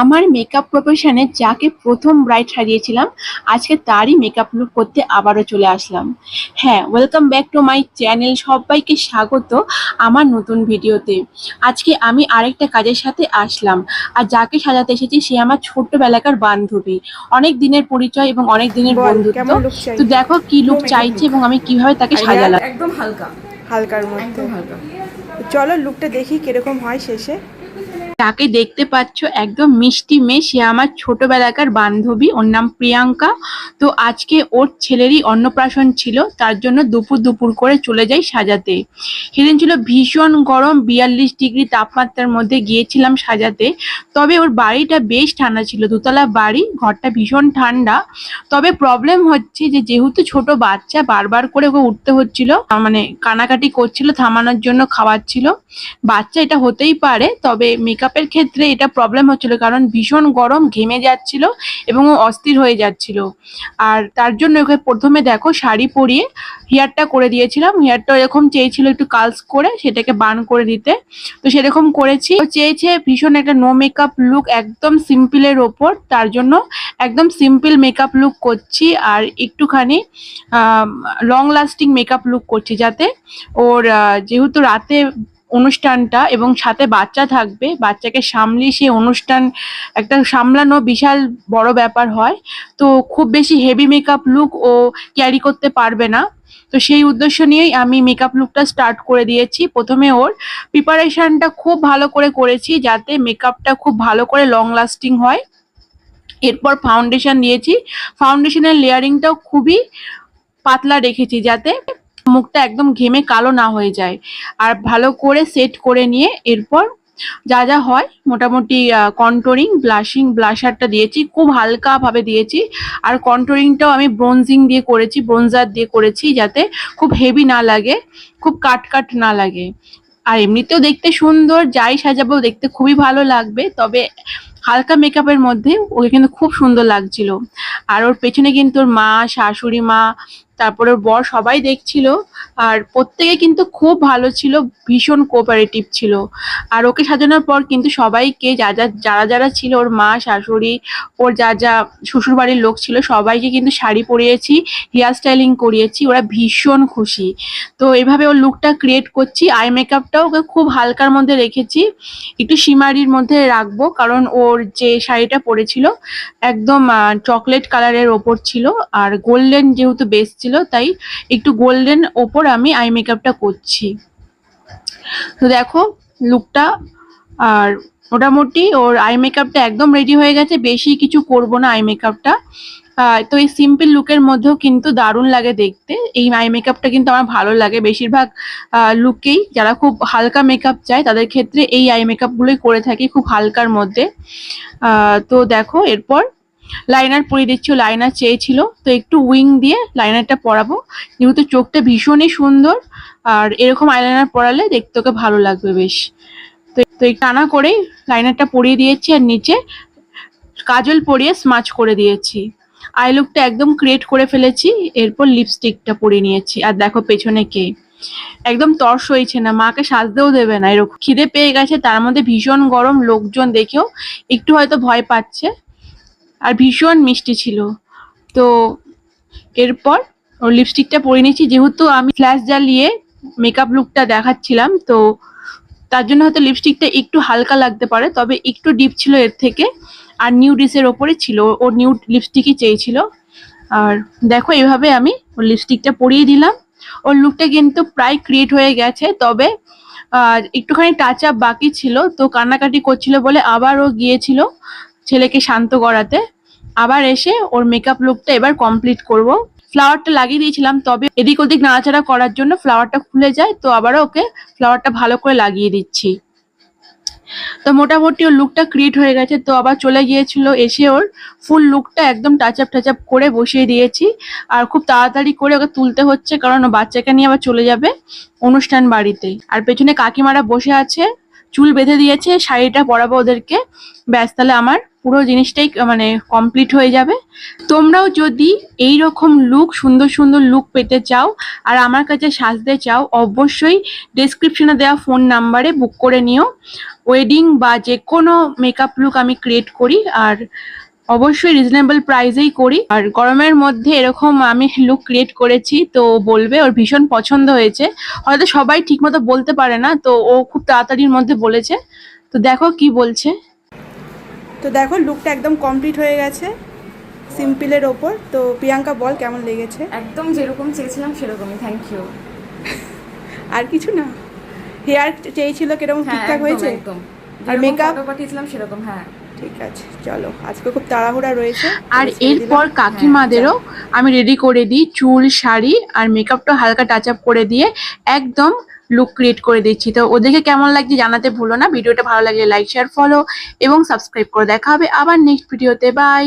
আমার মেকআপ প্রফেশনে যাকে প্রথম ব্রাইট সাজিয়েছিলাম আজকে তারই মেকআপ লুক করতে আবারও চলে আসলাম। হ্যাঁ welcome back to my channel সবাইকে স্বাগত আমার নতুন ভিডিওতে। আজকে আমি আরেকটা কাজের সাথে আসলাম আর যাকে সাজাতে এসেছি সে আমার ছোট্টবেলাকার বান্ধবী। অনেক দিনের পরিচয় এবং অনেক দিনের বন্ধুত্ব? তো দেখো কি লুক চাইছে এবং আমি কীভাবে তাকে সাজালাম। একদম হালকা। হালকার মধ্যে। হালকা। চলো লুকটা দেখি কীরকম হয় শেষে। তাকে দেখতে পাচ্ছ একদম মিষ্টি মেয়ে। সে আমার ছোটবেলাকার বান্ধবী, ওর নাম প্রিয়াঙ্কা। তো আজকে ওর ছেলেরই অন্নপ্রাশন ছিল, তার জন্য দুপুর দুপুর করে চলে যাই সাজাতে। সেদিন ছিল ভীষণ গরম, বিয়াল্লিশ ডিগ্রি তাপমাত্রার মধ্যে গিয়েছিলাম সাজাতে। তবে ওর বাড়িটা বেশ ঠান্ডা ছিল, দোতলা বাড়ি, ঘরটা ভীষণ ঠান্ডা। তবে প্রবলেম হচ্ছে যে, যেহেতু ছোট বাচ্চা, বারবার করে ওকে উঠতে হচ্ছিল মানে কানাকাটি করছিল, থামানোর জন্য খাওয়াচ্ছিল। বাচ্চা এটা হতেই পারে, তবে মেকআপের ক্ষেত্রে এটা প্রবলেম হচ্ছিল, কারণ ভীষণ গরম ঘেমে যাচ্ছিল এবং ও অস্থির হয়ে যাচ্ছিল। আর তার জন্য ওকে প্রথমে দেখো শাড়ি পরিয়ে হেয়ারটা করে দিয়েছিলাম। হেয়ারটা এরকম চেয়েছিল একটু কালস করে সেটাকে বান করে দিতে। তো সেরকম করেছি। ও চেয়েছে ভীষণ একটা নো মেকআপ লুক একদম সিম্পলের ওপর। তার জন্য একদম সিম্পল মেকআপ লুক করছি আর একটুখানি লং লাস্টিং মেকআপ লুক করছি যাতে ওর যেহেতু রাতে অনুষ্ঠানটা এবং সাথে বাচ্চা থাকবে। বাচ্চাকে সামলিয়ে সে অনুষ্ঠান, একটা সামলানো বিশাল বড় ব্যাপার হয়। তো খুব বেশি হেভি মেকআপ লুক ও ক্যারি করতে পারবে না। তো সেই উদ্দেশ্য নিয়েই আমি মেকআপ লুকটা স্টার্ট করে দিয়েছি। প্রথমে ওর প্রিপারেশানটা খুব ভালো করে করেছি যাতে মেকআপটা খুব ভালো করে লং লাস্টিং হয়। এরপর ফাউন্ডেশন দিয়েছি ফাউন্ডেশনের লেয়ারিংটাও খুবই পাতলা রেখেছি যাতে মুখটা একদম ঘেমে কালো না হয়ে যায়। আর ভালো করে সেট করে নিয়ে এরপর যা যা হয়, মোটামুটি কন্ট্রোরিং ব্লাশিং ব্লাশারটা দিয়েছি, খুব হালকা ভাবে দিয়েছি। আর কন্ট্রোরিংটাও আমি ব্রোনজিং দিয়ে করেছি ব্রোনজার দিয়ে করেছি যাতে খুব হেভি না লাগে, খুব কাট কাট না লাগে। আর এমনিতেও দেখতে সুন্দর, যাই সাজাবো দেখতে খুবই ভালো লাগবে, তবে হালকা মেকআপের মধ্যে ওকে কিন্তু খুব সুন্দর লাগছিল। আর ওর পেছনে কিন্তু ওর মা, শাশুড়ি মা তারপরে বর সবাই দেখছিল, আর প্রত্যেকে কিন্তু খুব ভালো ছিল, ভীষণ কোঅপারেটিভ ছিল। আর ওকে সাজানোর পর কিন্তু সবাইকে যা যা, যারা যারা ছিল, ওর মা, শাশুড়ি, ওর যা যা শ্বশুর বাড়ির লোক ছিল, সবাইকে কিন্তু শাড়ি পরিয়েছি হেয়ার স্টাইলিং করিয়েছি, ওরা ভীষণ খুশি। তো এভাবে ওর লুকটা ক্রিয়েট করছি আই মেকআপটাও ওকে খুব হালকার মধ্যে রেখেছি, একটু সিমারির মধ্যে রাখব, কারণ ওর যে শাড়িটা পরেছিল, একদম চকলেট কালারের ওপর ছিল, আর গোল্ডেন যেহেতু বেস ছিল তাই একটু গোল্ডেন ওপর আমি আই মেকআপটা করছি। তো দেখো লুকটা আর মোটামুটি ওর আই মেকআপটা একদম রেডি হয়ে গেছে, বেশি কিছু করব না আই মেকআপটা তো এই সিম্পল লুকের মধ্যেও কিন্তু দারুণ লাগে দেখতে। এই আই মেকআপটা কিন্তু আমার ভালো লাগে। বেশিরভাগ লুকেই যারা খুব হালকা মেকআপ চায়, তাদের ক্ষেত্রে এই আই মেকআপগুলোই করে থাকি খুব হালকার মধ্যে। তো দেখো, এরপর লাইনার পরিয়ে দিচ্ছি লাইনার চেয়েছিল। তো একটু উইং দিয়ে লাইনারটা পরাবো। যেহেতু চোখটা ভীষণই সুন্দর, আর এরকম আইলাইনার পরালে দেখতে ওকে ভালো লাগবে বেশ। তো তো টানা করেই লাইনারটা পরিয়ে দিয়েছি, আর নিচে কাজল পরিয়ে স্মাচ করে দিয়েছি। আই লুকটা একদম ক্রিয়েট করে ফেলেছি, এরপর লিপস্টিকটা পরিয়ে নিয়েছি। আর দেখো পেছনে কে। একদম তর্স হয়েছে না, মাকে সাজতেও দেবে না, এরকম। খিদে পেয়ে গেছে, তার মধ্যে ভীষণ গরম, লোকজন দেখেও একটু হয়তো ভয় পাচ্ছে। আর ভীষণ মিষ্টি ছিল। তো এরপর ওর লিপস্টিকটা পরে নিয়েছি। যেহেতু আমি ফ্ল্যাশ জ্বালিয়ে মেকআপ লুকটা দেখাচ্ছিলাম, তো তার জন্য হয়তো লিপস্টিকটা একটু হালকা লাগতে পারে, তবে একটু ডিপ ছিল এর থেকে। আর নিউ ডিসের ওপরে ছিল, ও নিউ লিপস্টিকই চেয়েছিল। আর দেখো, এভাবে আমি ওর লিপস্টিকটা পরিয়ে দিলাম। ওর লুকটা কিন্তু প্রায় ক্রিয়েট হয়ে গেছে, তবে একটুখানি টাচ আপ বাকি ছিল। তো কান্নাকাটি করছিল বলে আবার ও গিয়েছিল ছেলেকে শান্ত করাতে। আবার এসে ওর মেকআপ লুকটা এবার কমপ্লিট করব। ফ্লাওয়ারটা লাগিয়ে দিয়েছিলাম, তবে এদিক ওদিক নাড়াচাড়া করার জন্য ফ্লাওয়ারটা খুলে যায়, তো আবারও ওকে ফ্লাওয়ারটা ভালো করে লাগিয়ে দিচ্ছি। তো মোটামুটি ওর লুকটা ক্রিয়েট হয়ে গেছে, তো আবার চলে গিয়েছিল এসে ওর ফুল লুকটা একদম টাচ আপ টাচ আপ করে বসিয়ে দিয়েছি। আর খুব তাড়াতাড়ি করে ওকে তুলতে হচ্ছে, কারণ ও বাচ্চাকে নিয়ে আবার চলে যাবে অনুষ্ঠান বাড়িতে। আর পেছনে কাকিমারা বসে আছে চুল বেঁধে দিয়েছে, শাড়িটা পরাবো ওদেরকে। ব্যাস, তাহলে আমার পুরো জিনিসটাই মানে কমপ্লিট হয়ে যাবে। তোমরাও যদি এই রকম লুক সুন্দর সুন্দর লুক পেতে চাও আর আমার কাছে সাজতে চাও, অবশ্যই ডেসক্রিপশনে দেওয়া ফোন নাম্বারে বুক করে নিও। ওয়েডিং বা যে কোনো মেকআপ লুক আমি ক্রিয়েট করি আর অবশ্যই রিজনেবল প্রাইসেই করি। আর গরমের মধ্যে এরকম আমি লুক ক্রিয়েট করেছি তো বলবে ওর ভীষণ পছন্দ হয়েছে। হয়তো সবাই ঠিকমতো বলতে পারে না তো ও খুব তাড়াতাড়ির মধ্যে বলেছে। তো দেখো কি বলছে। তো দেখো লুকটা একদম কমপ্লিট হয়ে গেছে সিম্পলের ওপর। তো প্রিয়াঙ্কা বল কেমন লেগেছে? একদম যেরকম চেয়েছিলাম সেরকমই থ্যাংক ইউ আর কিছু না। হেয়ার চেয়েছিল কীরকম হ্যাঁ ঠিকঠাক হয়েছে? একদম। আর আর মেকআপ পাঠিয়েছিলাম সেরকম হ্যাঁ। ঠিক আছে চলো। আজকে খুব তাড়াহুড়া রয়েছে। আর এরপর কাকিমাদেরও আমি রেডি করে দিই চুল শাড়ি আর মেকআপটা হালকা টাচ আপ করে দিয়ে একদম লুক ক্রিয়েট করে দিচ্ছি। তো ওদেরকে কেমন লাগছে জানাতে ভুলো না। ভিডিওটা ভালো লাগলে লাইক শেয়ার ফলো এবং সাবস্ক্রাইব করে দেখা হবে আবার নেক্সট ভিডিওতে বাই